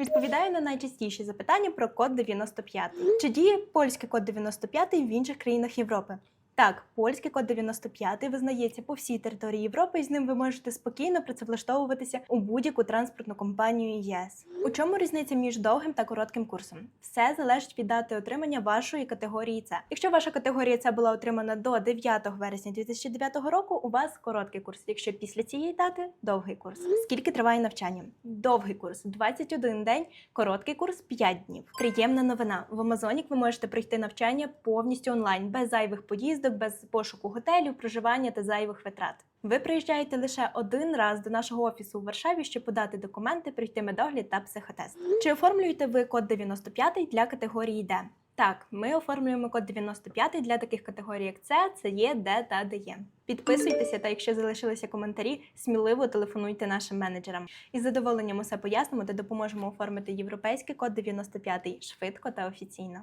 Відповідаю на найчастіші запитання про код 95. Чи діє польський код 95 в інших країнах Європи? Так, польський код 95 визнається по всій території Європи, і з ним ви можете спокійно працевлаштовуватися у будь-яку транспортну компанію ЄС. У чому різниця між довгим та коротким курсом? Все залежить від дати отримання вашої категорії С. Якщо ваша категорія С була отримана до 9 вересня 2009 року, у вас короткий курс. Якщо після цієї дати довгий курс. Скільки триває навчання? Довгий курс 21 день, короткий курс 5 днів. Приємна новина. В Амазонік ви можете пройти навчання повністю онлайн, без зайвих поїздок, без пошуку готелю, проживання та зайвих витрат. Ви приїжджаєте лише один раз до нашого офісу у Варшаві, щоб подати документи, пройти медогляд та психотест. Чи оформлюєте ви код 95 для категорії Д? Так, ми оформлюємо код 95 для таких категорій, як С, це є, Д та ДЕ. Підписуйтеся, та якщо залишилися коментарі, сміливо телефонуйте нашим менеджерам. Із задоволенням усе пояснимо та допоможемо оформити європейський код 95 швидко та офіційно.